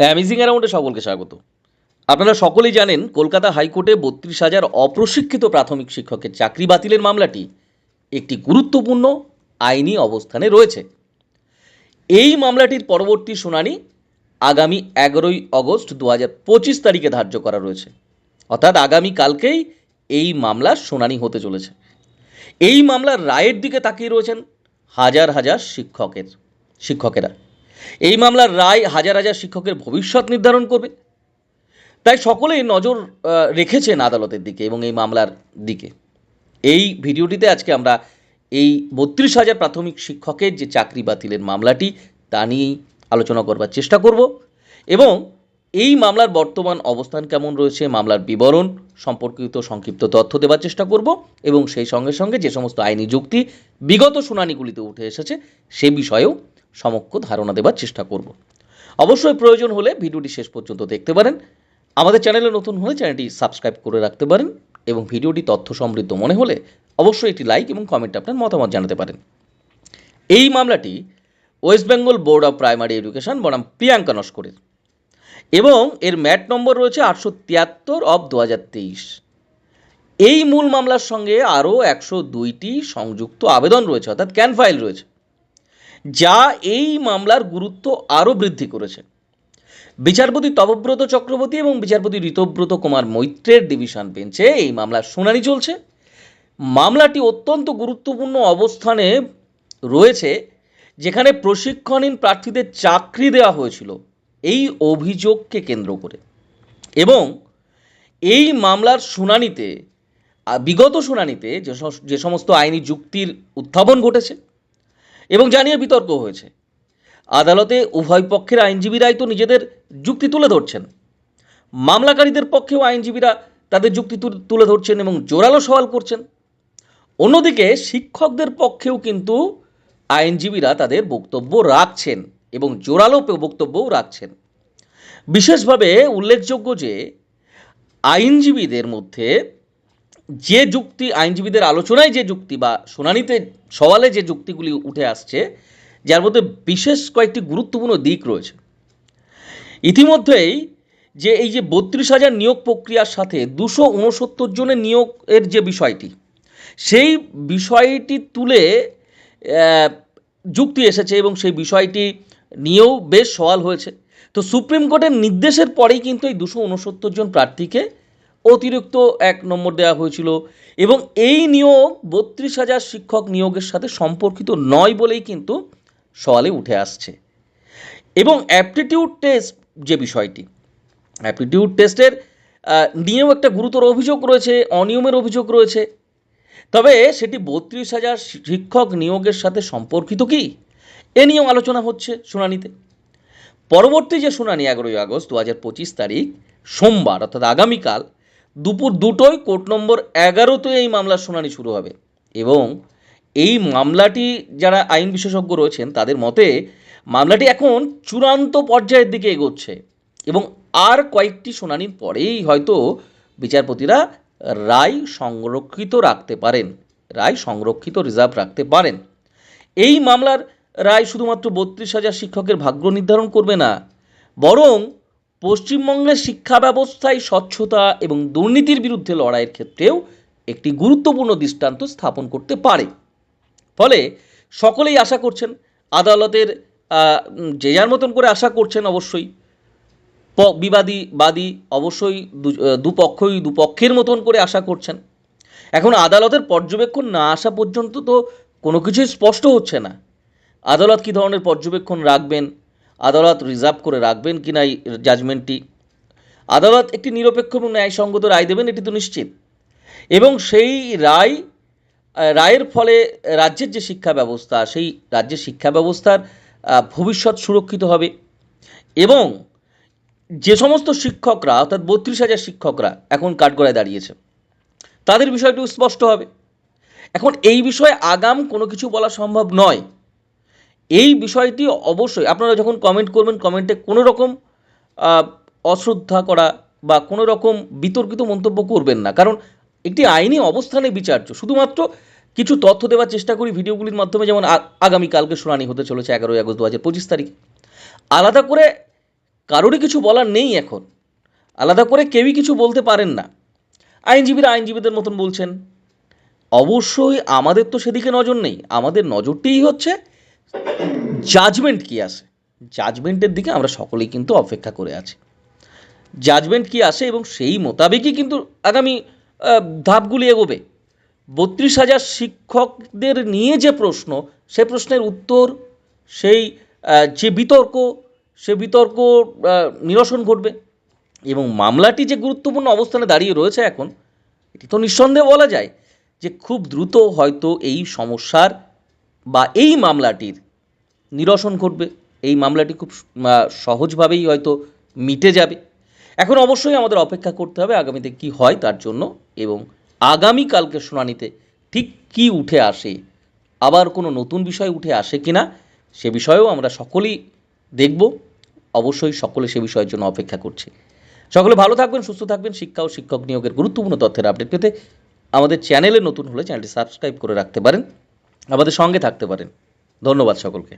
Amazing অ্যারাউন্ডে সকলকে স্বাগত। আপনারা সকলেই জানেন কলকাতা হাইকোর্টে বত্রিশ হাজার অপ্রশিক্ষিত প্রাথমিক শিক্ষকের চাকরি বাতিলের মামলাটি একটি গুরুত্বপূর্ণ আইনি অবস্থানে রয়েছে। এই মামলাটির পরবর্তী শুনানি আগামী এগারোই অগস্ট দু হাজার পঁচিশ তারিখে ধার্য করা রয়েছে। অর্থাৎ আগামী কালকেই এই মামলার শুনানি হতে চলেছে। এই মামলার রায়ের দিকে তাকিয়ে রয়েছেন হাজার হাজার শিক্ষকের শিক্ষকেরা। এই মামলার রায় হাজার হাজার শিক্ষকের ভবিষ্যৎ নির্ধারণ করবে। তাই সকলেই নজর রেখেছেন আদালতের দিকে এবং এই মামলার দিকে। এই ভিডিওটিতে আজকে আমরা এই বত্রিশ হাজার প্রাথমিক শিক্ষকের যে চাকরি বাতিলের মামলাটি, তা নিয়েই আলোচনা করবার চেষ্টা করব এবং এই মামলার বর্তমান অবস্থান কেমন রয়েছে, মামলার বিবরণ, সম্পর্কিত সংক্ষিপ্ত তথ্য দেওয়ার চেষ্টা করব এবং সেই সঙ্গে সঙ্গে যে সমস্ত আইনি যুক্তি বিগত শুনানিগুলিতে উঠে এসেছে, সে বিষয়েও সমক্ষ ধারণা দেওয়ার চেষ্টা করব। অবশ্যই প্রয়োজন হলে ভিডিওটি শেষ পর্যন্ত দেখতে পারেন। আমাদের চ্যানেলে নতুন হলে চ্যানেলটি সাবস্ক্রাইব করে রাখতে পারেন এবং ভিডিওটি তথ্য সমৃদ্ধ মনে হলে অবশ্যই একটি লাইক এবং কমেন্ট আপনার মতামত জানাতে পারেন। এই মামলাটি West Bengal board of primary education, বনাম প্রিয়াঙ্কা নস্করের। এবং এর ম্যাট নম্বর রয়েছে আটশো তিয়াত্তর অফ দু এই মূল মামলার সঙ্গে আরও একশো দুইটি সংযুক্ত আবেদন রয়েছে, অর্থাৎ ক্যান ফাইল রয়েছে। যা এই মামলার গুরুত্ব আরও বৃদ্ধি করেছে। বিচারপতি তপব্রত চক্রবর্তী এবং বিচারপতি ঋতব্রত কুমার মৈত্রের ডিভিশন বেঞ্চে এই মামলার শুনানি চলছে। মামলাটি অত্যন্ত গুরুত্বপূর্ণ অবস্থানে রয়েছে, যেখানে প্রশিক্ষণহীন প্রার্থীদের চাকরি দেওয়া হয়েছিল এই অভিযোগকে কেন্দ্র করে। এবং এই মামলার শুনানিতে বিগত শুনানিতে যে সমস্ত আইনি যুক্তির উত্থাপন ঘটেছে এবং জানিয়ে বিতর্ক হয়েছে। আদালতে উভয় পক্ষের আইনজীবীরাই তো নিজেদের যুক্তি তুলে ধরছেন। মামলাকারীদের পক্ষেও আইনজীবীরা তাদের যুক্তি তুলে ধরছেন এবং জোরালো সওয়াল করছেন। অন্যদিকে শিক্ষকদের পক্ষেও কিন্তু আইনজীবীরা তাদের বক্তব্য রাখছেন এবং জোরালো বক্তব্যও রাখছেন। বিশেষভাবে উল্লেখযোগ্য যে আইনজীবীদের মধ্যে যে যুক্তি আইনজীবীদের আলোচনায় যে যুক্তি বা শুনানিতে সওয়ালে যে যুক্তিগুলি উঠে আসছে, যার মধ্যে বিশেষ কয়েকটি গুরুত্বপূর্ণ দিক রয়েছে। ইতিমধ্যেই যে এই যে বত্রিশ হাজার নিয়োগ প্রক্রিয়ার সাথে দুশো উনসত্তর জনের নিয়োগের যে বিষয়টি, সেই বিষয়টি তুলে যুক্তি এসেছে এবং সেই বিষয়টি নিয়েও বেশ সওয়াল হয়েছে। তো সুপ্রিম কোর্টের নির্দেশের পরেই কিন্তু এই দুশো উনসত্তর জন প্রার্থীকে অতিরিক্ত এক নম্বর দেওয়া হয়েছিল এবং এই নিয়োগ বত্রিশ হাজার শিক্ষক নিয়োগের সাথে সম্পর্কিত নয় বলেই কিন্তু সওয়ালে উঠে আসছে। এবং অ্যাপটিটিউড টেস্ট যে বিষয়টি অ্যাপটিটিউড টেস্টের নিয়েও একটা গুরুতর অভিযোগ রয়েছে, অনিয়মের অভিযোগ রয়েছে। তবে সেটি বত্রিশ হাজার শিক্ষক নিয়োগের সাথে সম্পর্কিত কি? এ নিয়েও আলোচনা হচ্ছে শুনানিতে। পরবর্তী যে শুনানি এগারোই আগস্ট দু হাজার পঁচিশ তারিখ, সোমবার, অর্থাৎ আগামীকাল দুপুর দুটোয় কোর্ট নম্বর এগারোতে এই মামলার শুনানি শুরু হবে। এবং এই মামলাটি যারা আইন বিশেষজ্ঞ রয়েছেন, তাদের মতে মামলাটি এখন চূড়ান্ত পর্যায়ের দিকে এগোচ্ছে এবং আর কয়েকটি শুনানির পরেই হয়তো বিচারপতিরা রায় সংরক্ষিত রাখতে পারেন, রায় সংরক্ষিত রিজার্ভ রাখতে পারেন। এই মামলার রায় শুধুমাত্র বত্রিশ হাজার শিক্ষকের ভাগ্য নির্ধারণ করবে না, বরং পশ্চিমবঙ্গের শিক্ষা ব্যবস্থায় স্বচ্ছতা এবং দুর্নীতির বিরুদ্ধে লড়াইয়ের ক্ষেত্রেও একটি গুরুত্বপূর্ণ দৃষ্টান্ত স্থাপন করতে পারে। ফলে সকলেই আশা করছেন, আদালতের যে যার মতন করে আশা করছেন অবশ্যই বিবাদী, বাদী অবশ্যই দুপক্ষই দুপক্ষের মতন করে আশা করছেন। এখন আদালতের পর্যবেক্ষণ না আসা পর্যন্ত তো কোনো কিছুই স্পষ্ট হচ্ছে না। আদালত কী ধরনের পর্যবেক্ষণ রাখবেন আদালত রিজার্ভ করে রাখবেন কি না এই জাজমেন্টটি? আদালত একটি নিরপেক্ষ এবং ন্যায়সঙ্গত রায় দেবেন, এটি তো নিশ্চিত। এবং সেই রায় রায়ের ফলে রাজ্যের যে শিক্ষা ব্যবস্থা, সেই রাজ্যের শিক্ষা ব্যবস্থার ভবিষ্যৎ সুরক্ষিত হবে। এবং যে সমস্ত শিক্ষকরা, অর্থাৎ বত্রিশ হাজার শিক্ষকরা এখন কাঠগড়ায় দাঁড়িয়েছে, তাদের বিষয়টি স্পষ্ট হবে। এখন এই বিষয়ে আগাম কোনো কিছু বলা সম্ভব নয়। এই বিষয়টি অবশ্যই আপনারা যখন কমেন্ট করবেন কমেন্টে কোনো রকম অশ্রদ্ধা করা বা কোনো রকম বিতর্কিত মন্তব্য করবেন না। কারণ একটি আইনি অবস্থানে বিচার্য, শুধুমাত্র কিছু তথ্য দেওয়ার চেষ্টা করি ভিডিওগুলির মাধ্যমে, যেমন আগামীকালকে শুনানি হতে চলেছে এগারোই আগস্ট দু হাজার পঁচিশ তারিখ। আলাদা করে কারোরই কিছু বলার নেই এখন। আলাদা করে কেউই কিছু বলতে পারেন না। আইনজীবীরা আইনজীবীদের মতন বলছেন। অবশ্যই আমাদের তো সেদিকে নজর নেই। আমাদের নজরটিই হচ্ছে জাজমেন্ট কি আসে জাজমেন্টের দিকে আমরা সকলেই কিন্তু অপেক্ষা করে আছি। জাজমেন্ট কি আসে এবং সেই মোতাবেকই কিন্তু আগামী ধাপগুলি এগোবে। বত্রিশ হাজার শিক্ষকদের নিয়ে যে প্রশ্ন, সে প্রশ্নের উত্তর, সেই যে বিতর্ক, সে বিতর্ক নিরসন ঘটবে। এবং মামলাটি যে গুরুত্বপূর্ণ অবস্থানে দাঁড়িয়ে রয়েছে এখন, এটি তো নিঃসন্দেহে বলা যায় যে খুব দ্রুত হয়তো এই সমস্যার বা এই মামলাটির নিরসন ঘটবে। এই মামলাটি খুব সহজভাবেই হয়তো মিটে যাবে। এখন অবশ্যই আমাদের অপেক্ষা করতে হবে আগামীতে কি হয় তার জন্য এবং আগামীকালকে শুনানিতে ঠিক কি উঠে আসে। আবার কোনো নতুন বিষয় উঠে আসে কি না সে বিষয়েও আমরা সকলেই দেখব। অবশ্যই সকলে সে বিষয়ের জন্য অপেক্ষা করছি। সকলে ভালো থাকবেন, সুস্থ থাকবেন। শিক্ষা ও শিক্ষক নিয়োগের গুরুত্বপূর্ণ তথ্যের আপডেট পেতে আমাদের চ্যানেলে নতুন হলে চ্যানেলটি সাবস্ক্রাইব করে রাখতে পারেন। আমাদের সঙ্গে থাকতে পারেন। ধন্যবাদ সকলকে।